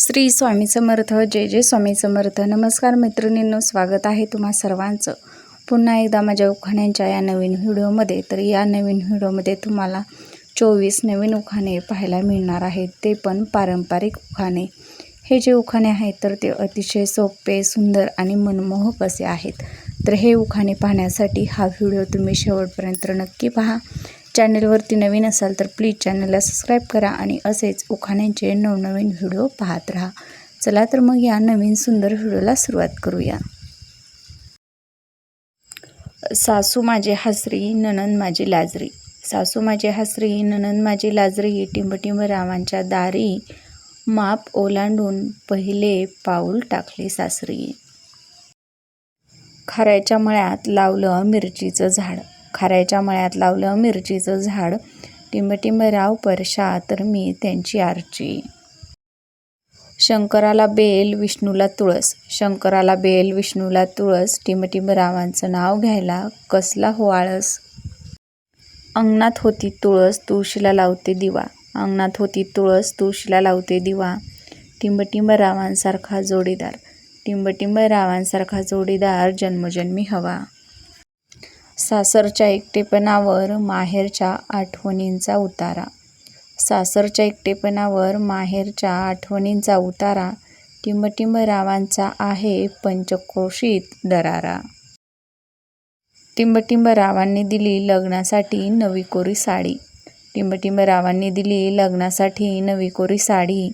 श्री स्वामी समर्थ जय जय स्वामी समर्थ. नमस्कार मैत्रिणींनो स्वागत आहे तुम्हा सर्वांचं. पुन्हा एकदा माझ्या उखाण्यांच्या या नवीन व्हिडिओमध्ये. तर या नवीन व्हिडिओमध्ये तुम्हाला चोवीस नवीन उखाणे पाहायला मिळणार आहेत. ते पण पारंपरिक उखाणे. हे जे उखाणे आहेत तर ते अतिशय सोपे सुंदर आणि मनमोहक असे आहेत. तर हे उखाणे पाहण्यासाठी हा व्हिडिओ तुम्ही शेवटपर्यंत नक्की पहा. चॅनलवरती नवीन असाल तर प्लीज चॅनलला सबस्क्राईब करा आणि असेच उखाण्यांचे नवनवीन व्हिडिओ पाहत राहा. चला तर मग या नवीन सुंदर व्हिडिओला सुरुवात करूया. सासू माझे हसरी ननंद माझी लाजरी. सासू माझी हसरी ननंद माझी लाजरी टिंबटिंब रावांच्या दारी. माप ओलांडून पहिले पाऊल टाकले सासरी. खाऱ्याच्या मळ्यात लावलं मिरचीचं झाड. खाऱ्याच्या मळ्यात लावलं मिरचीचं झाड. टिंबटिंब राव परशा तर मी त्यांची आरची. शंकराला बेल विष्णूला तुळस. शंकराला बेल विष्णूला तुळस. टिंबटिंबरावांचं नाव घ्यायला कसला हो आळस अंगणात होती तुळस तुळशीला लावते दिवा. अंगणात होती तुळस तुळशीला लावते दिवा. टिंबटिंबरावांसारखा जोडीदार. टिंबटिंबरावांसारखा जोडीदार जन्मजन्मी हवा. सासरच्या एकटेपणावर माहेरच्या आठवणींचा उतारा. सासरच्या एकटेपणावर माहेरच्या आठवणींचा उतारा टिमटिम रावांचा आहे पंचक्रोशीत दरारा. टिंबटिंब रावांनी दिली लग्नासाठी नवी कोरी साडी. टिंबटिंब रावांनी दिली लग्नासाठी नवी कोरी साडी.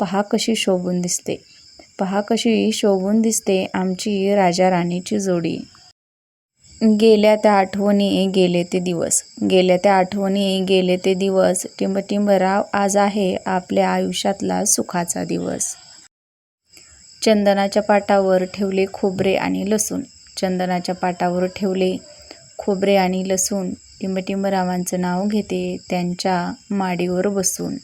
पहा कशी शोभून दिसते. पहा कशी शोभून दिसते आमची राजा राणीची जोडी. गेल्या त्या आठवणी गेले ते दिवस. गेल्या त्या आठवणी गेले ते दिवस. टिंबटिंबराव आज आहे आपल्या आयुष्यातला सुखाचा दिवस. चंदनाच्या पाटावर ठेवले खोबरे आणि लसूण. चंदनाच्या पाटावर ठेवले खोबरे आणि लसूण. टिंबटिंबरावांचं नाव घेते त्यांच्या माडीवर बसून.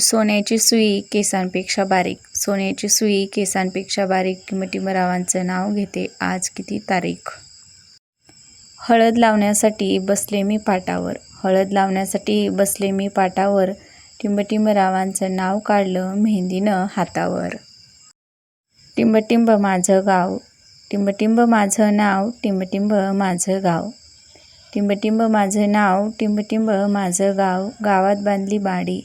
सोन्याची सुई केसांपेक्षा बारीक. सोन्याची सुई केसांपेक्षा बारीक टिंबटिंबरावांचं नाव घेते. आज किती तारीख? हळद लावण्यासाठी बसले मी पाटावर. हळद लावण्यासाठी बसले मी पाटावर. टिंबटिंबरावांचं नाव काढलं मेहंदीनं हातावर. टिंबटिंब माझं गाव. टिंबटिंब माझं नाव टिंबटिंब माझं गाव. टिंबटिंब माझं नाव टिंबटिंब माझं गाव. गावात बांधली बाडी.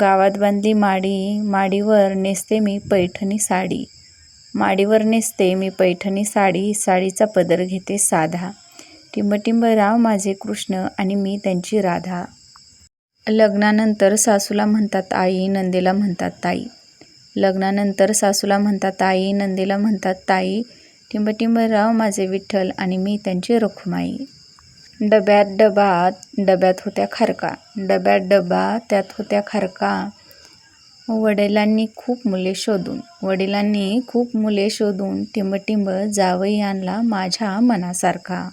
गावात बांधली माडी माडीवर नेसते मी पैठणी साडी. माडीवर नेसते मी पैठणी साडी साडीचा पदर घेते साधा. टिंबटिंब राव माझे कृष्ण आणि मी त्यांची राधा. लग्नानंतर सासूला म्हणतात आई नंदेला म्हणतात ताई. लग्नानंतर सासूला म्हणतात आई नंदेला म्हणतात ताई. टिंबटिंब राव माझे विठ्ठल आणि मी त्यांची रखुमाई. डब्यात डबात डब्यात होत्या खारका. डब्यात डबा त्यात होत्या खारका. वडिलांनी खूप मुले शोधून वडिलांनी खूप मुले शोधून टिंबटिंब जावई आणला माझ्या मनासारखा.